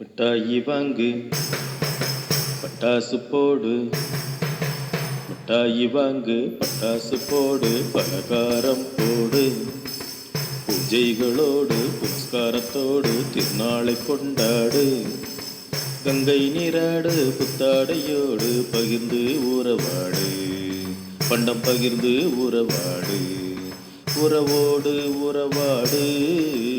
மிட்டாயி வாங்கு. பட்டாசு போடு. மிட்டாயி வாங்கு. பட்டாசு போடு. பலகாரம் போடு. பூஜைகளோடு புரஸ்காரத்தோடு திருநாளை கொண்டாடு. கங்கை நீராடு புத்தாடையோடு பகிர்ந்து உறவாடு. பண்டம் பகிர்ந்து உறவாடு. உறவோடு உறவாடு.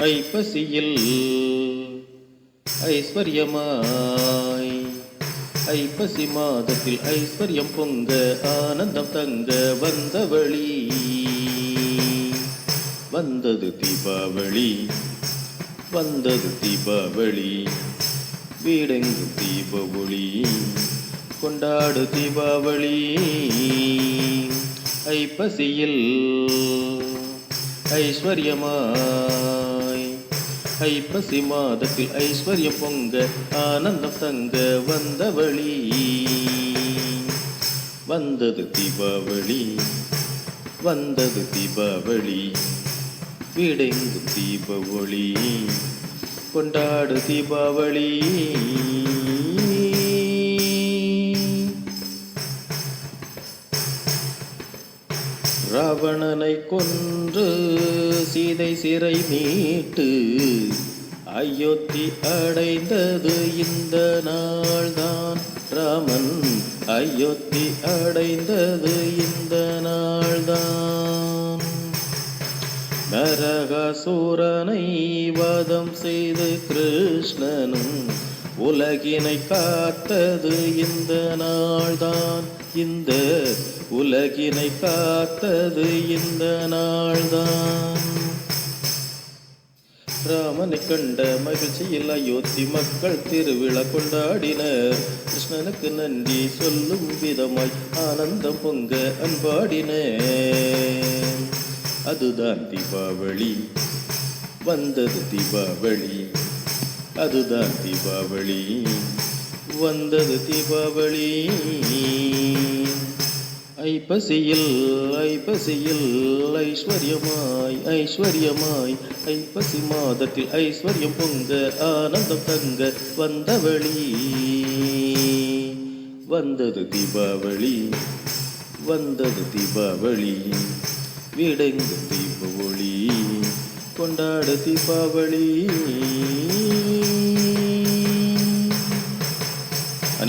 ஐப்பசியில் ஐஸ்வர்யமாய். ஐப்பசி மாதத்தில் ஐஸ்வர்யம் பொங்க ஆனந்தம் தங்க வந்த வழி. வந்தது தீபாவளி வந்தது தீபாவளி. வீடெங்கு தீப ஒளி கொண்டாடு தீபாவளி. ஐப்பசியில் ஐஸ்வர்யமாய். ஐப்பசி மாதத்தில் ஐஸ்வர்யம் பொங்க ஆனந்தம் தங்க வந்த வழி. வந்தது தீபாவளி வந்தது தீபாவளி. வீடெங்கும் தீப ஒளி கொண்டாடு தீபாவளி. ராவணனை கொன்று சீதை சிறை மீட்டு அயோத்தி அடைந்தது இந்த நாள்தான். ராமன் அயோத்தி அடைந்தது இந்த நாள்தான். நரகாசூரனை வதம் செய்து கிருஷ்ணனும் உலகினை காத்தது இந்த நாள்தான். இந்த உலகினை காத்தது இந்த நாள்தான். ராமனை கண்ட மகிழ்ச்சியில் அயோத்தி மக்கள் திருவிழா கொண்டாடினர். கிருஷ்ணனுக்கு நன்றி சொல்லும் விதமாய் ஆனந்தம் பொங்க அன்பாடினர். அதுதான் தீபாவளி. வந்தது தீபாவளி. அதுதான் தீபாவளி. வந்தது தீபாவளி. ஐப்பசியில் ஐப்பசியில் ஐஸ்வர்யமாய் ஐஸ்வர்யமாய் ஐப்பசி மாதத்தில் ஐஸ்வர்யம் பொங்க ஆனந்தம் தங்க வந்தவழி. வந்தது தீபாவளி. வந்தது தீபாவளி. வீடெங்கு தீப ஒளி. கொண்டாடு தீபாவளி.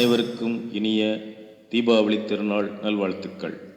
அனைவருக்கும் இனிய தீபாவளி திருநாள் நல்வாழ்த்துக்கள்.